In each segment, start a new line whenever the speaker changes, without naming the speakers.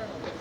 Thank you.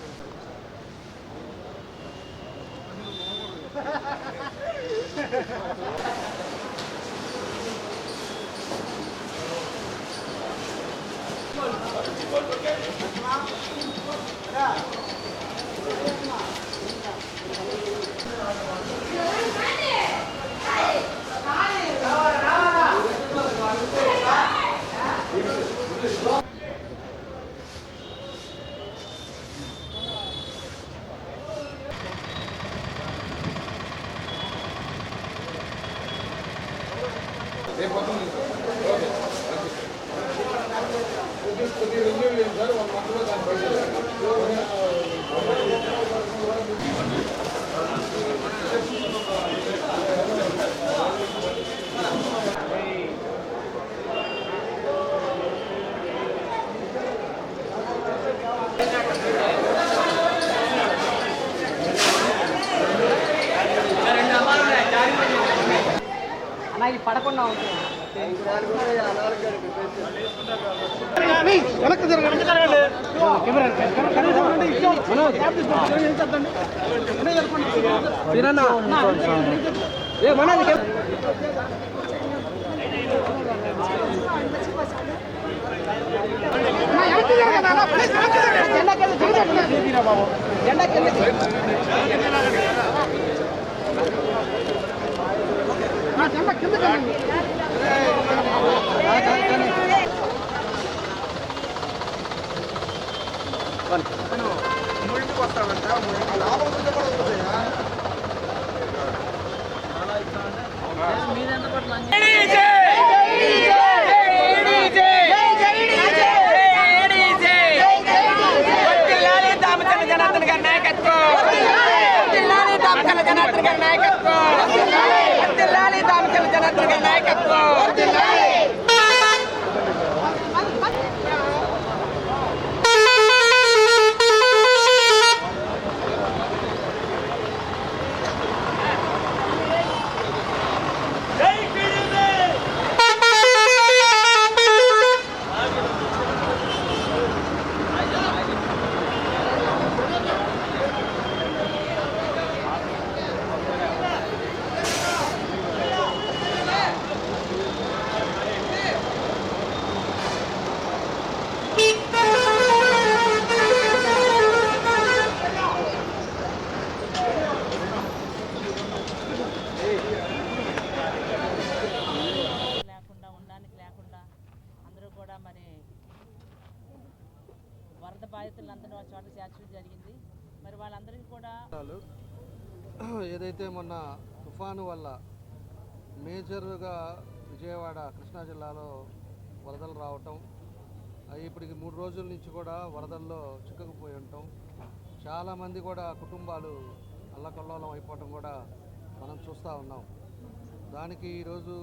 అన్న ఇది పడకుండా ఉంటుంది జెండా కింద
లేకుండా బాధితులందరూ ఒక జరిగింది. మరి వాళ్ళందరికీ కూడా
ఏదైతే మొన్న తుఫాను వల్ల మేజర్గా విజయవాడ కృష్ణా జిల్లాలో వరదలు రావటం అవి ఇప్పటికి మూడు రోజుల నుంచి కూడా వరదల్లో చిక్కకుపోయి ఉండటం చాలామంది కూడా కుటుంబాలు అల్లకల్లోలం అయిపోవటం కూడా మనం చూస్తూ ఉన్నాం. దానికి ఈరోజు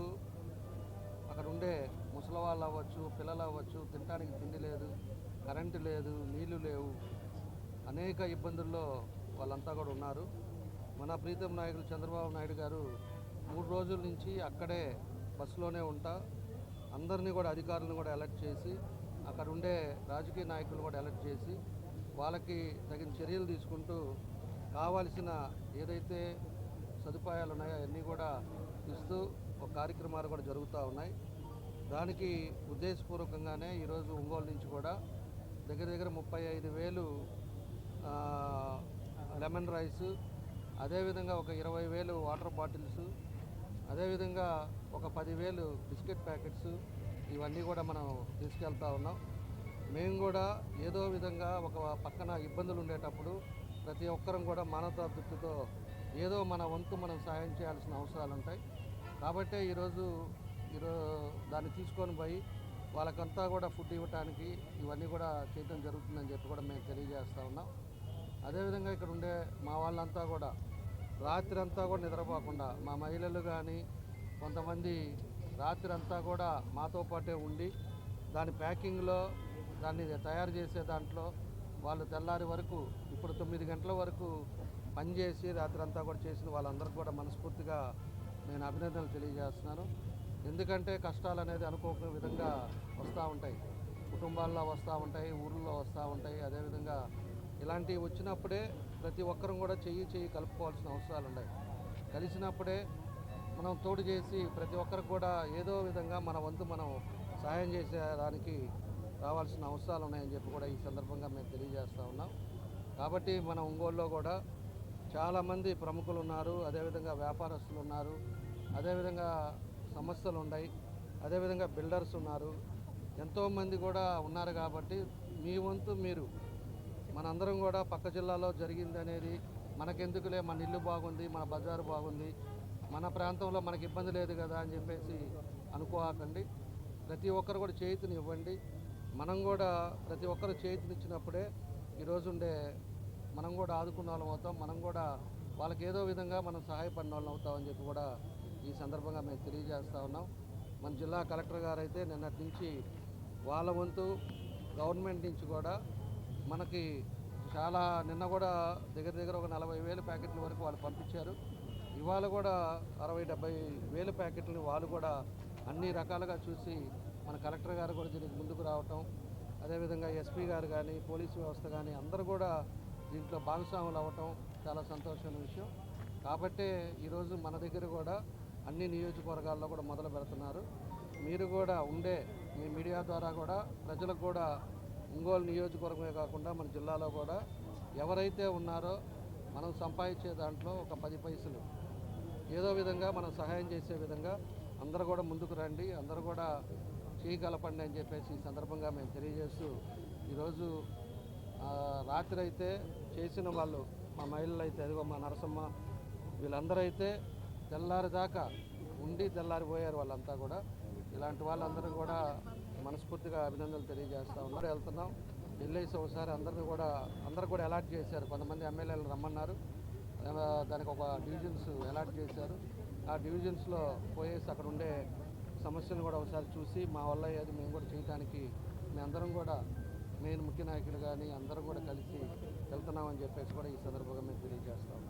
అక్కడ ఉండే ముసలి వాళ్ళు అవ్వచ్చు పిల్లలు అవ్వచ్చు తినడానికి తిండి లేదు కరెంటు లేదు నీళ్ళు లేవు. అనేక ఇబ్బందుల్లో వాళ్ళంతా కూడా ఉన్నారు. మన ప్రీతం నాయకులు చంద్రబాబు నాయుడు గారు మూడు రోజుల నుంచి అక్కడే బస్సులోనే ఉంటా. అందరినీ కూడా అధికారులను కూడా అలర్ట్ చేసి అక్కడ ఉండే రాజకీయ నాయకులు కూడా అలర్ట్ చేసి వాళ్ళకి తగిన చర్యలు తీసుకుంటూ కావాల్సిన ఏదైతే సదుపాయాలు ఉన్నాయో అవన్నీ కూడా ఇస్తూ ఒక కార్యక్రమాలు కూడా జరుగుతూ ఉన్నాయి. దానికి ఉద్దేశపూర్వకంగానే ఈరోజు ఒంగోలు నుంచి కూడా దగ్గర దగ్గర ముప్పై ఐదు వేలు లెమన్ రైస్ అదేవిధంగా ఒక ఇరవై వేలు వాటర్ బాటిల్స్ అదేవిధంగా ఒక పదివేలు బిస్కెట్ ప్యాకెట్స్ ఇవన్నీ కూడా మనం తీసుకెళ్తా ఉన్నాం. మేము కూడా ఏదో విధంగా ఒక పక్కన ఇబ్బందులు ఉండేటప్పుడు ప్రతి ఒక్కరం కూడా మానవతా దృష్టితో ఏదో మన వంతు మనం సాయం చేయాల్సిన అవసరాలు ఉంటాయి. కాబట్టే ఈరోజు ఈరో దాన్ని తీసుకొని పోయి వాళ్ళకంతా కూడా ఫుడ్ ఇవ్వటానికి ఇవన్నీ కూడా చేయడం జరుగుతుందని చెప్పి కూడా మేము తెలియజేస్తూ ఉన్నాం. అదేవిధంగా ఇక్కడ ఉండే మా వాళ్ళంతా కూడా రాత్రి అంతా కూడా నిద్రపోకుండా మా మహిళలు కానీ కొంతమంది రాత్రి అంతా కూడా మాతో పాటే ఉండి దాని ప్యాకింగ్లో దాన్ని తయారు చేసే దాంట్లో వాళ్ళు తెల్లారి వరకు ఇప్పుడు తొమ్మిది గంటల వరకు పనిచేసి రాత్రి అంతా కూడా చేసిన వాళ్ళందరికీ కూడా మనస్ఫూర్తిగా నేను అభినందనలు తెలియజేస్తున్నాను. ఎందుకంటే కష్టాలు అనేది అనుకోక విధంగా వస్తూ ఉంటాయి. కుటుంబాల్లో వస్తూ ఉంటాయి ఊళ్ళో వస్తూ ఉంటాయి. అదేవిధంగా ఇలాంటివి వచ్చినప్పుడే ప్రతి ఒక్కరం కూడా చెయ్యి చెయ్యి కలుపుకోవాల్సిన అవసరాలు ఉన్నాయి. కలిసినప్పుడే మనం తోడు చేసి ప్రతి ఒక్కరికి కూడా ఏదో విధంగా మన వంతు మనం సహాయం చేసేదానికి రావాల్సిన అవసరాలు ఉన్నాయని చెప్పి కూడా ఈ సందర్భంగా మేము తెలియజేస్తూ ఉన్నాం. కాబట్టి మన ఒంగోలులో కూడా చాలామంది ప్రముఖులు ఉన్నారు అదేవిధంగా వ్యాపారస్తులు ఉన్నారు అదేవిధంగా సమస్యలు ఉన్నాయి అదేవిధంగా బిల్డర్స్ ఉన్నారు. ఎంతోమంది కూడా ఉన్నారు కాబట్టి మీ వంతు మీరు మనందరం కూడా పక్క జిల్లాలో జరిగింది అనేది మనకెందుకులే మన ఇల్లు బాగుంది మన బజారు బాగుంది మన ప్రాంతంలో మనకి ఇబ్బంది లేదు కదా అని చెప్పేసి అనుకోకండి. ప్రతి ఒక్కరు కూడా చేతిని ఇవ్వండి మనం కూడా ప్రతి ఒక్కరు చేతినిచ్చినప్పుడే ఈరోజు ఉండే మనం కూడా ఆదుకున్న వాళ్ళం అవుతాం. మనం కూడా వాళ్ళకి ఏదో విధంగా మనం సహాయపడిన వాళ్ళం అవుతామని చెప్పి కూడా ఈ సందర్భంగా మేము తెలియజేస్తా ఉన్నాం. మన జిల్లా కలెక్టర్ గారు అయితే నిన్నటి నుంచి వాళ్ళ వంతు గవర్నమెంట్ నుంచి కూడా మనకి చాలా నిన్న కూడా దగ్గర దగ్గర ఒక నలభై వేల ప్యాకెట్ల వరకు వాళ్ళు పంపించారు. ఇవాళ కూడా అరవై డెబ్బై వేల ప్యాకెట్లు వాళ్ళు కూడా అన్ని రకాలుగా చూసి మన కలెక్టర్ గారు కూడా దీనికి ముందుకు రావటం అదేవిధంగా ఎస్పీ గారు కానీ పోలీసు వ్యవస్థ కానీ అందరూ కూడా దీంట్లో భాగస్వాములు అవ్వటం చాలా సంతోషమైన విషయం. కాబట్టే ఈరోజు మన దగ్గర కూడా అన్ని నియోజకవర్గాల్లో కూడా మొదలు పెడుతున్నారు. మీరు కూడా ఉండే మీ మీడియా ద్వారా కూడా ప్రజలకు కూడా ఒంగోలు నియోజకవర్గమే కాకుండా మన జిల్లాలో కూడా ఎవరైతే ఉన్నారో మనం సంపాదించే దాంట్లో ఒక పది పైసలు. ఏదో విధంగా మనం సహాయం చేసే విధంగా అందరూ కూడా ముందుకు రండి అందరూ కూడా చేయగలపండి అని చెప్పేసి ఈ సందర్భంగా మేము తెలియజేస్తూ ఈరోజు రాత్రి అయితే చేసిన వాళ్ళు మా మహిళలు అయితే అదిగో మా నరసమ్మ వీళ్ళందరూ అయితే తెల్లారిదాకా ఉండి తెల్లారిపోయారు వాళ్ళంతా కూడా. ఇలాంటి వాళ్ళందరూ కూడా మనస్ఫూర్తిగా అభినందనలు తెలియజేస్తా ఉన్నారు వెళ్తున్నాం. వెళ్ళేసి ఒకసారి అందరిని కూడా అందరు కూడా అలాట్ చేశారు. కొంతమంది ఎమ్మెల్యేలు రమ్మన్నారు. దానికి ఒక డివిజన్స్ అలాట్ చేశారు. ఆ డివిజన్స్లో పోయేసి అక్కడ ఉండే సమస్యలు కూడా ఒకసారి చూసి మా వల్ల ఏది మేము కూడా చేయడానికి మేము అందరం కూడా మెయిన్ ముఖ్య నాయకులు కానీ అందరం కూడా కలిసి వెళ్తున్నామని చెప్పేసి కూడా ఈ సందర్భంగా మేము తెలియజేస్తాం